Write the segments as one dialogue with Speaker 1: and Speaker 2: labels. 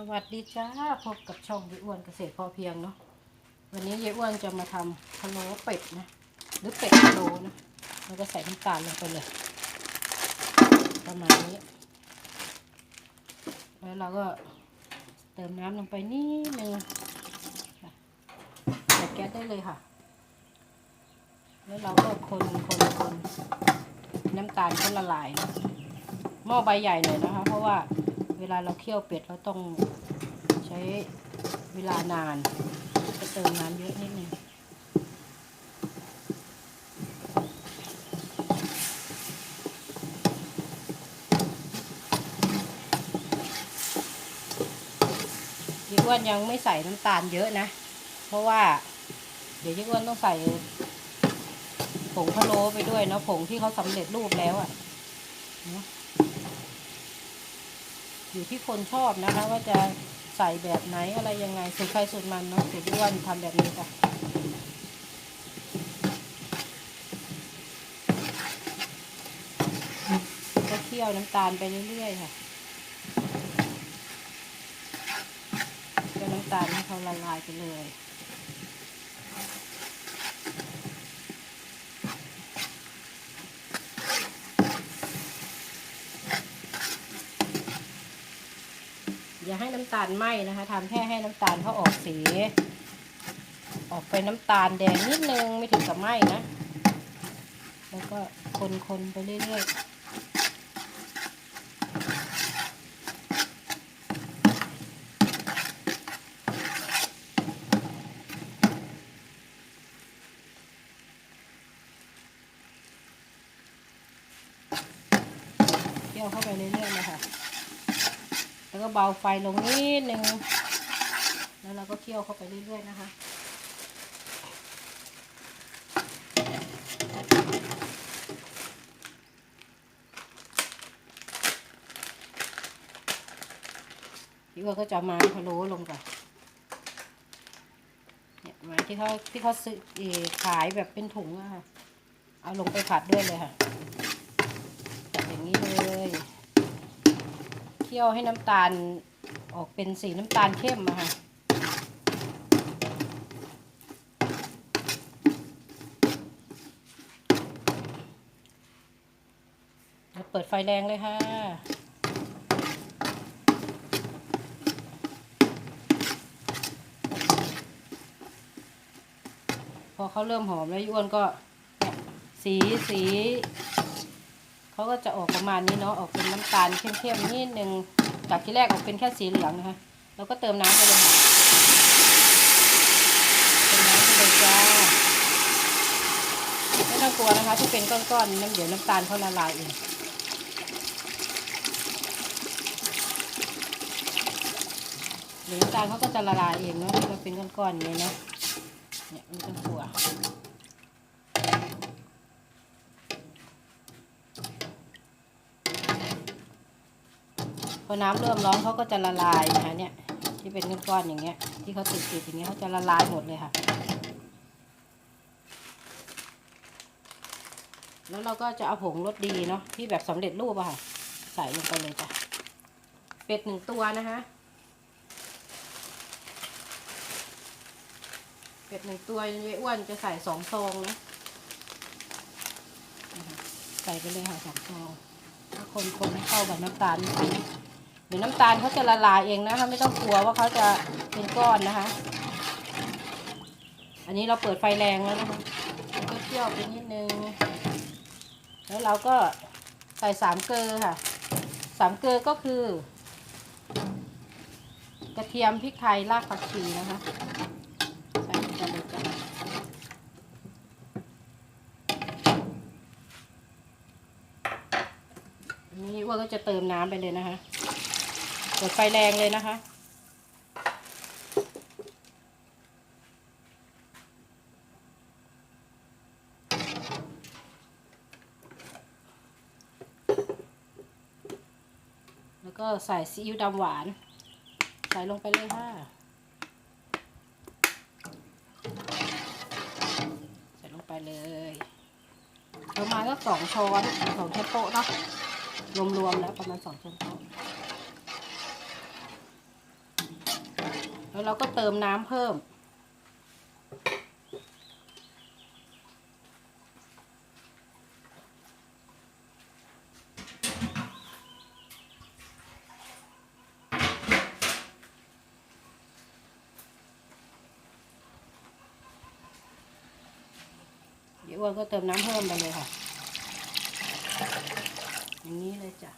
Speaker 1: สวัสดีจ้าพบกับช่องยายอ้วนเกษตรพอเพียงเนาะวันนี้ยายอ้วนจะมาทำพะโล้เป็ดนะหรือเป็ดพะโล้นะแล้วก็ใส่น้ำตาลลงไปเลย ประมาณนี้ แล้วเราก็เติมน้ำลงไปนิดนึงค่แก๊สได้เลยค่ะ แล้วเราก็คนคนคนน้ำตาลก็ละลายนะหม้อใบใหญ่หน่อยนะคะ เพราะว่า วลาเราเคี่ยวเป็ดเราต้องใช้เวลานานจะเติมน้ำเยอะนิดนึงยี่อ้วนยังไม่ใส่น้ำตาลเยอะนะ เพราะว่า เดี๋ยวยี่อ้วนต้องใส่ผงพะโล้ไปด้วยเนาะผงที่เขาสำเร็จรูปแล้วอะ่ะเนาะ อยู่ที่คนชอบนะคะ ว่าจะใส่แบบไหนอะไรยังไงสูตรใครสูตรมันเนาะสูตรยี่อ้วนทำแบบนี้ค่ะก็เคี่ยวน้ำตาลไปเรื่อยๆค่ะเคี่ยวน้ำตาลให้เขาละลายไปเลย อย่าให้น้ำตาลไหม้นะคะทำแค่ให้น้ำตาลเขาออกสี ออกไปน้ำตาลแดงนิดนึงไม่ถึงกับไหม้นะ แล้วก็คนๆไปเรื่อยๆเคี่ยวเข้าไปเรื่อยๆเลยค่ะ แล้วก็เบาไฟลงนิดนึง แล้วเราก็เคี่ยวเข้าไปเรื่อยๆนะคะพี่ว่าก็จะเอาพะโล้ลงก่อนเนี่ยม้ที่เขาที่เขาซื้อขายแบบเป็นถุงอะค่ะ เอาลงไปผัดด้วยเลยค่ะจับอย่างนี้เลย เคี่ยวให้น้ำตาลออกเป็นสีน้ำตาลเข้มอะค่ะเปิดไฟแรงเลยค่ะพอเขาเริ่มหอมแล้วย้วนก็เนี่ยสีสี เขาก็จะออกประมาณนี้เนาะออกเป็นน้ำตาลเข้มๆนิดนึงจากที่แรกออกเป็นแค่สีเหลืองนะคะแล้วก็เติมน้ำไปเลยค่ะเติมน้ำไปเลยจ้าไม่ต้องกลัวนะคะที่เป็นก้อนๆน้ำเดี๋ยวน้ำตาลเขาละลายเองเดี๋ยวน้ำตาลเขาก็จะละลายเองเนาะที่เป็นก้อนๆอย่างนี้เนาะเนี่ยไม่ต้องกลัว พอน้ำเริ่มร้อนเขาก็จะละลายนะคะเนี่ย ที่เป็นก้อนๆอย่างเงี้ย ที่เขาติดๆอย่างเงี้ยเขาจะละลายหมดเลยค่ะ แล้วเราก็จะเอาผงรสดีเนาะที่แบบสำเร็จรูปอะค่ะ ใส่ลงไปเลยจ้ะเป็ดหนึ่งตัวนะคะเป็ดหนึ่งตัวยายอ้วนจะใส่สองซองนะใส่ไปเลยค่ะสองซองแล้วคนๆให้เข้ากับน้ำตาลนิดนึง เดี๋ยวน้ำตาลเขาจะละลายเองนะคะ ไม่ต้องกลัวว่าเขาจะเป็นก้อนนะคะ อันนี้เราเปิดไฟแรงแล้วนะคะแล้วก็เคี่ยวไปนิดนึง แล้วเราก็ใส่สามเกลือค่ะสามเกลือก็คือกระเทียมพริกไทยรากผักชีนะคะใส่ลงไปเลยจ้ะนนี้ว่าก็จะเติมน้ำไปเลยนะคะ เปิดไฟแรงเลยนะคะ แล้วก็ใส่ซีอิ๊วดำหวาน ใส่ลงไปเลยค่ะ ใส่ลงไปเลยประมาณก็สองช้อนสองช้อนโต๊ะเนาะรวมๆแล้วประมาณสองช้อนโต๊ะ แล้วเราก็เติมน้ำเพิ่ม เดี๋ยวอ้วนก็เติมน้ำเพิ่มไปเลยค่ะ อย่างนี้เลยจ้ะ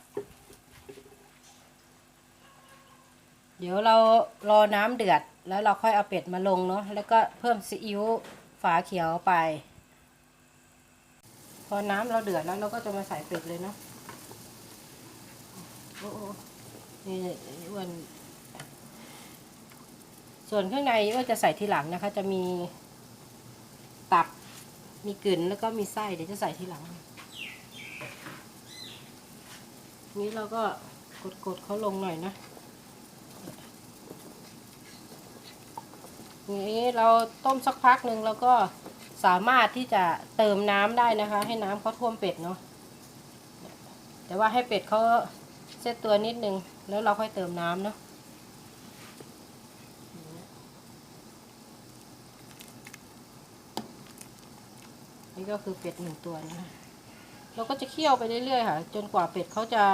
Speaker 1: เดี๋ยวเรารอน้ำเดือดแล้วเราค่อยเอาเป็ดมาลงเนาะแล้วก็เพิ่มซีอิ๊วฝาเขียวไป พอน้ำเราเดือดแล้วเราก็จะมาใส่เป็ดเลยเนาะโอ้โอ้นี่อ้วนส่วนข้างในอ้วนจะใส่ทีหลังนะคะ จะมีตับมีกลืนแล้วก็มีไส้เดี๋ยวจะใส่ทีหลัง นี้เราก็กดๆเขาลงหน่อยนะ นี้เราต้มสักพักหนึ่งเราก็สามารถที่จะเติมน้ำได้นะคะ ให้น้ำเขาท่วมเป็ดเนาะแต่ว่าให้เป็ดเขาเซตตัวนิดนึง แล้วเราค่อยเติมน้ำเนาะนี่ก็คือเป็ดหนึ่งตัวนะคะเราก็จะเคี่ยวไปเรื่อยๆค่ะ จนกว่าเป็ดเขาจะ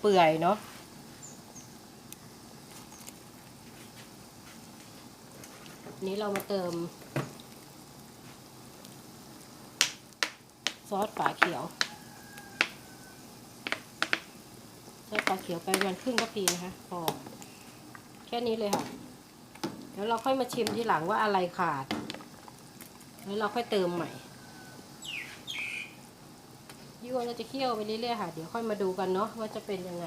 Speaker 1: เปื่อยเนาะ นี้เรามาเติม ซอสฝาเขียว ซอสฝาเขียวไปประมันครึ่งกะปีนะคะพอแค่นี้เลยค่ะแล้วเราค่อยมาชิมทีหลังว่าอะไรขาด แล้วเราค่อยเติมใหม่ยี่อ้วนก็จะเคี่ยวไปเรื่อยๆค่ะ เดี๋ยวค่อยมาดูกันเนาะว่าจะเป็นยังไง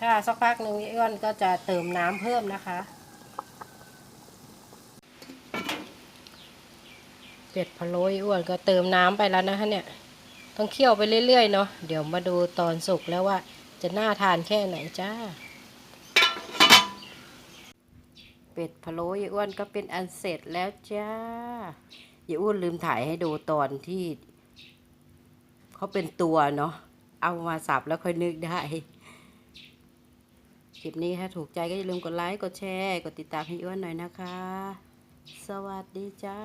Speaker 1: ถ้าสักพักหนึ่งยี่อ้วนก็จะเติมน้ำเพิ่มนะคะ เป็ดพะโล้ยี่อ้วนก็เติมน้ำไปแล้วนะคะเนี่ย ต้องเคี่ยวไปเรื่อยๆเนาะเดี๋ยวมาดูตอนสุกแล้วว่าจะน่าทานแค่ไหนจ้า เป็ดพะโล้ยี่อ้วนก็เป็นอันเสร็จแล้วจ้าอย่าอ้วนลืมถ่ายให้ดูตอนที่เขาเป็นตัวเนาะเอามาสับแล้วค่อยนึกได้คลิปนี้ถ้าถูกใจก็อย่าลืมกดไลค์กดแชร์ กดติดตามให้อ้วนหน่อยนะคะ สวัสดีจ้า